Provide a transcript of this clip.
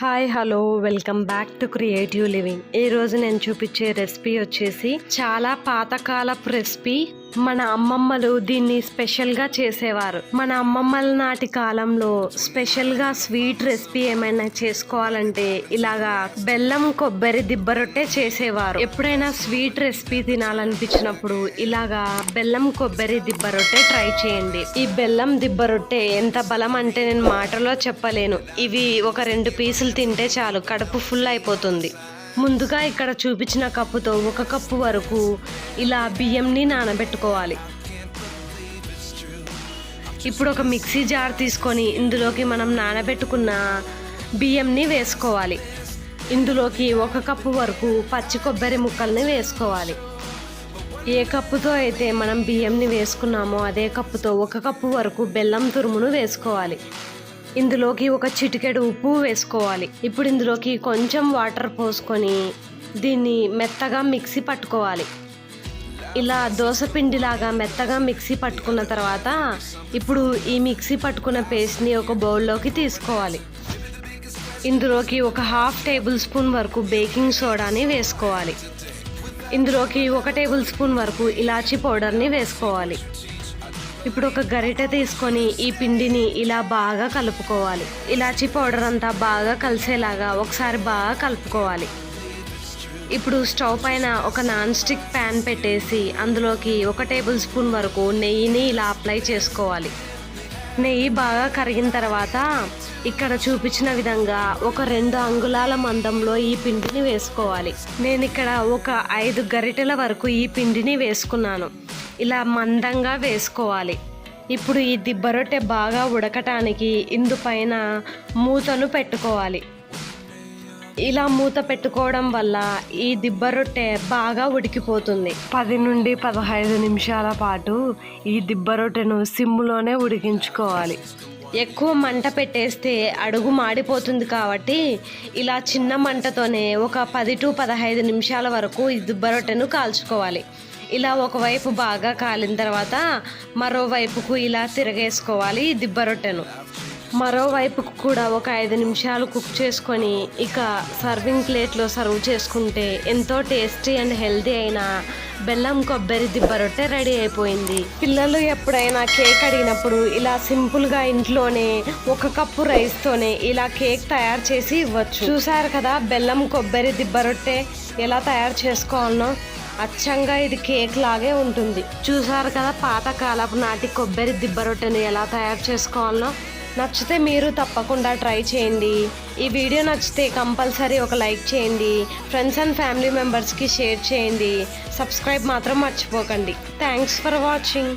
Hi hello welcome back to creative living. ఈ రోజు నేను చూపించే రెసిపీ వచ్చేసి చాలా పాతకాలపు రెసిపీ మన అమ్మమ్మలు దీన్ని స్పెషల్గా చేసేవారు. మన అమ్మమ్మల నాటి కాలంలో స్పెషల్గా స్వీట్ రెసిపీ ఏమైనా చేసుకోవాలంటే ఇలాగా బెల్లం కొబ్బరి దిబ్బ రొట్టె చేసేవారు. ఎప్పుడైనా స్వీట్ రెసిపీ తినాలనిపించినప్పుడు ఇలాగా బెల్లం కొబ్బరి దిబ్బ రొట్టె ట్రై చేయండి. ఈ బెల్లం దిబ్బ రొట్టె ఎంత బలం అంటే నేను మాటలో చెప్పలేను. ఇవి ఒక రెండు పీసులు తింటే చాలు కడుపు ఫుల్ అయిపోతుంది. ముందుగా ఇక్కడ చూపించిన కప్పుతో ఒక కప్పు వరకు ఇలా బియ్యంని నానబెట్టుకోవాలి. ఇప్పుడు ఒక మిక్సీ జార్ తీసుకొని ఇందులోకి మనం నానబెట్టుకున్న బియ్యంని వేసుకోవాలి. ఇందులోకి ఒక కప్పు వరకు పచ్చి కొబ్బరి ముక్కల్ని వేసుకోవాలి. ఏ కప్పుతో అయితే మనం బియ్యంని వేసుకున్నామో అదే కప్పుతో ఒక కప్పు వరకు బెల్లం తురుమును వేసుకోవాలి. ఇందులోకి ఒక చిటికెడు ఉప్పు వేసుకోవాలి. ఇప్పుడు ఇందులోకి కొంచెం వాటర్ పోసుకొని దీన్ని మెత్తగా మిక్సీ పట్టుకోవాలి. ఇలా దోశ పిండిలాగా మెత్తగా మిక్సీ పట్టుకున్న తర్వాత ఇప్పుడు ఈ మిక్సీ పట్టుకున్న పేస్ట్ని ఒక బౌల్లోకి తీసుకోవాలి. ఇందులోకి ఒక హాఫ్ టేబుల్ స్పూన్ వరకు బేకింగ్ సోడాని వేసుకోవాలి. ఇందులోకి ఒక టేబుల్ స్పూన్ వరకు ఇలాచీ పౌడర్ని వేసుకోవాలి. ఇప్పుడు ఒక గరిటె తీసుకొని ఈ పిండిని ఇలా బాగా కలుపుకోవాలి. ఇలాచీ పౌడర్ అంతా బాగా కలిసేలాగా ఒకసారి బాగా కలుపుకోవాలి. ఇప్పుడు స్టవ్ పైన ఒక నాన్ స్టిక్ ప్యాన్ పెట్టేసి అందులోకి ఒక టేబుల్ స్పూన్ వరకు నెయ్యిని ఇలా అప్లై చేసుకోవాలి. నెయ్యి బాగా కరిగిన తర్వాత ఇక్కడ చూపించిన విధంగా ఒక రెండు అంగుళాల మందంలో ఈ పిండిని వేసుకోవాలి. నేను ఇక్కడ ఒక ఐదు గరిటెల వరకు ఈ పిండిని వేసుకున్నాను. ఇలా మందంగా వేసుకోవాలి. ఇప్పుడు ఈ దిబ్బ రొట్టె బాగా ఉడకటానికి ఇందుపైన మూతను పెట్టుకోవాలి. ఇలా మూత పెట్టుకోవడం వల్ల ఈ దిబ్బ రొట్టె బాగా ఉడికిపోతుంది. పది నుండి పదహైదు నిమిషాల పాటు ఈ దిబ్బ రొట్టెను సిమ్లోనే ఉడికించుకోవాలి. ఎక్కువ మంట పెట్టేస్తే అడుగు మాడిపోతుంది కాబట్టి ఇలా చిన్న మంటతోనే ఒక పది టు పదహైదు నిమిషాల వరకు ఈ దిబ్బ రొట్టెను కాల్చుకోవాలి. ఇలా ఒకవైపు బాగా కాలిన తర్వాత మరోవైపుకు ఇలా తిరగేసుకోవాలి దిబ్బ రొట్టెను. మరోవైపుకు కూడా ఒక ఐదు నిమిషాలు కుక్ చేసుకొని ఇక సర్వింగ్ ప్లేట్లో సర్వ్ చేసుకుంటే ఎంతో టేస్టీ అండ్ హెల్తీ అయిన బెల్లం కొబ్బరి దిబ్బ రొట్టె రెడీ అయిపోయింది. పిల్లలు ఎప్పుడైనా కేక్ అడిగినప్పుడు ఇలా సింపుల్గా ఇంట్లోనే ఒక కప్పు రైస్తోనే ఇలా కేక్ తయారు చేసి ఇవ్వచ్చు. చూసారు కదా బెల్లం కొబ్బరి దిబ్బ రొట్టె ఎలా తయారు చేసుకోవాలనో? అచ్చంగా ఇది కేక్ లాగే ఉంటుంది. చూసారు కదా పాతకాలపు నాటి కొబ్బరి దిబ్బరొట్టెని ఎలా తయారు చేసుకోవాలో? నచ్చితే మీరు తప్పకుండా ట్రై చేయండి. ఈ వీడియో నచ్చితే కంపల్సరీ ఒక లైక్ చేయండి. ఫ్రెండ్స్ అండ్ ఫ్యామిలీ మెంబర్స్కి షేర్ చేయండి. సబ్స్క్రైబ్ మాత్రం మర్చిపోకండి. Thanks for watching.